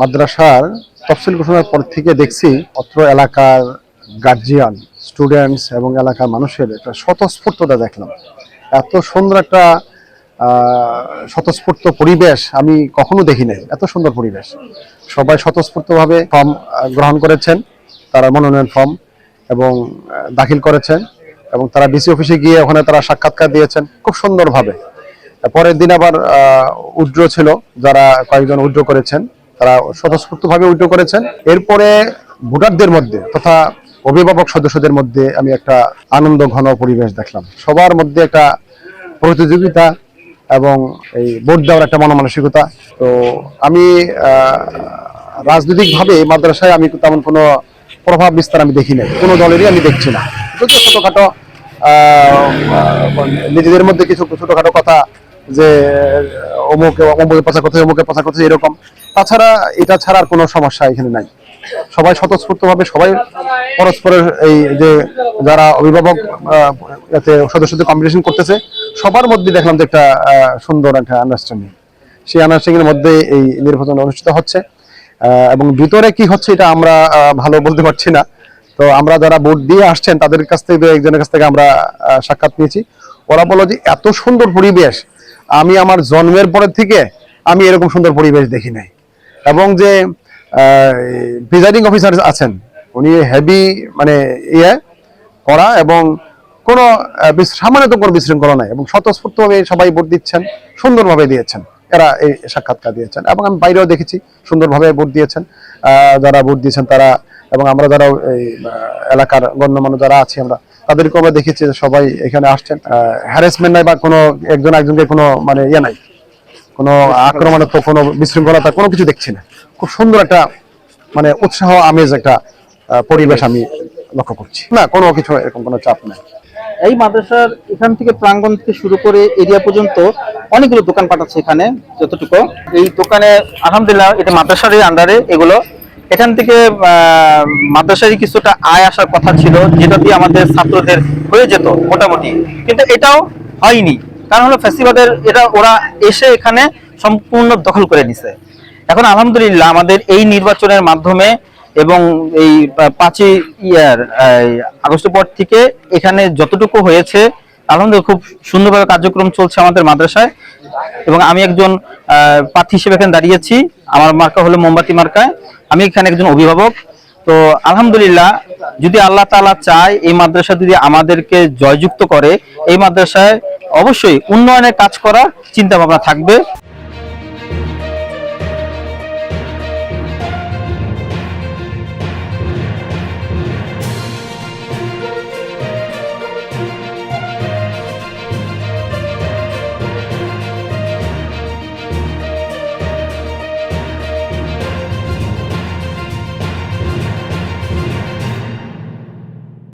মাদ্রাসার তফসিল ঘোষণার পর থেকে দেখছি অত্র এলাকার গার্জিয়ান স্টুডেন্টস এবং এলাকার মানুষের একটা স্বতঃস্ফূর্ততা দেখলাম। এত সুন্দর একটা স্বতঃস্ফূর্ত পরিবেশ আমি কখনো দেখি নাই। এত সুন্দর পরিবেশ। সবাই স্বতঃস্ফূর্তভাবে ফর্ম গ্রহণ করেছেন। তারা মনোনয়ন ফর্ম এবং দাখিল করেছেন এবং তারা ডিসি অফিসে গিয়ে ওখানে তারা সাক্ষাৎকার দিয়েছেন। খুব সুন্দরভাবে। পরের দিন আবার উড্র ছিল যারা কয়েকজন উড্র করেছেন। তারা স্বতঃস্ফূর্তভাবে উড্র করেছেন। এরপরে ভোটারদের মধ্যে তথা অভিভাবক সদস্যদের মধ্যে আমি একটা আনন্দ, ঘন পরিবেশ দেখলাম। সবার মধ্যে একটা প্রতিযোগিতা এবং এই ভোট দেওয়ার একটা মনমানসিকতা। তো আমি রাজনৈতিকভাবে মাদ্রাসায় আমি তেমন কোনো প্রভাব বিস্তার আমি দেখি নাই। কোনো দলেরই আমি দেখছি না। ছোটখাটো নিজেদের মধ্যে কিছু ছোটোখাটো কথা যে, অমুক, অমুকের পচা কথা, অমুকের পচা কথা, এরকম। তাছাড়া এটা ছাড়া আর কোনো সমস্যা এখানে নাই। সবাই স্বতঃস্ফূর্তভাবে সবাই পরস্পরের এই যে যারা অভিভাবক এতে সদস্যদের কম্পিটিশন করতেছে, সবার মধ্যে দেখলাম যে একটা সুন্দর একটা আন্ডারস্ট্যান্ডিং সেই আন্ডারস্ট্যান্ডিং এর মধ্যে এই নির্বাচন অনুষ্ঠিত হচ্ছে। এবং ভিতরে কি হচ্ছে এটা আমরা ভালো বলতে পারছি না। তো আমরা যারা ভোট দিয়ে আসছেন, তাদের কাছ থেকে, একজনের কাছ থেকে আমরা সাক্ষাৎ নিয়েছি। ওরা বলল যে, এত সুন্দর পরিবেশ, আমি আমার জন্মের পরের থেকে আমি এরকম সুন্দর পরিবেশ দেখি নাই। এবং যে প্রিজাইডিং অফিসার আছেন উনি হেভি মানে ইয়ে করা এবং কোনো আহ, সামান্য তো কোনো বিশৃঙ্খলা নাই এবং স্বতঃস্ফূর্তভাবে সবাই ভোট দিচ্ছেন সুন্দরভাবে দিয়েছেন। এরা এই সাক্ষাৎকার দিয়েছেন এবং আমি বাইরেও দেখেছি সুন্দরভাবে ভোট দিয়েছেন। যারা ভোট দিয়েছেন তারা এবং আমরা যারা এই এলাকার গণ্যমান্য যারা আছি আমরা তাদেরকে আমরা দেখেছি সবাই এখানে আসছেন। হ্যারাসমেন্ট নাই বা কোনো একজন একজনকে কোনো মানে ইয়ে নাই। কোনো আক্রমণাত্মক কোনো বিশৃঙ্খলতা, কোনো কিছু দেখছি না। খুব সুন্দর একটা মানে উৎসাহ, আমেজ একটা পরিবেশ আমি লক্ষ্য করছি। না, কোনো কিছু এরকম কোনো চাপ নেই। এই মাদ্রাসার এখান থেকে প্রাঙ্গণ থেকে শুরু করে এরিয়া পর্যন্ত অনেকগুলো দোকান পাঠাচ্ছে এখানে, যতটুকু। এই দোকানে, আলহামদুলিল্লাহ, এটা মাদ্রাসারই আন্ডারে এগুলো। এখান থেকে মাদ্রাসারই কিছুটা আয় আসার কথা ছিল, যেটা দিয়ে আমাদের ছাত্রদের হয়ে যেত মোটামুটি। কিন্তু এটাও হয়নি। কারণ হলো ফেস্টিভ্যালের এটা ওরা এসে এখানে সম্পূর্ণ দখল করে নিছে। এখন আলহামদুলিল্লাহ আমাদের এই নির্বাচনের মাধ্যমে এবং এই পাঁচই ইয়ার আগস্ট পর থেকে এখানে যতটুকু হয়েছে, আলহামদুলিল্লাহ খুব সুন্দরভাবে কার্যক্রম চলছে আমাদের মাদ্রাসায়। এবং আমি একজন প্রার্থী হিসেবে এখানে দাঁড়িয়েছি। আমার মার্কা হলো মোমবাতি মার্কায় আমি এখানে একজন অভিভাবক। তো আলহামদুলিল্লাহ, যদি আল্লাহ তাআলা চায়, এই মাদ্রাসা যদি আমাদেরকে জয়যুক্ত করে, এই মাদ্রাসায় অবশ্যই উন্নয়নের কাজ করার চিন্তা ভাবনা থাকবে।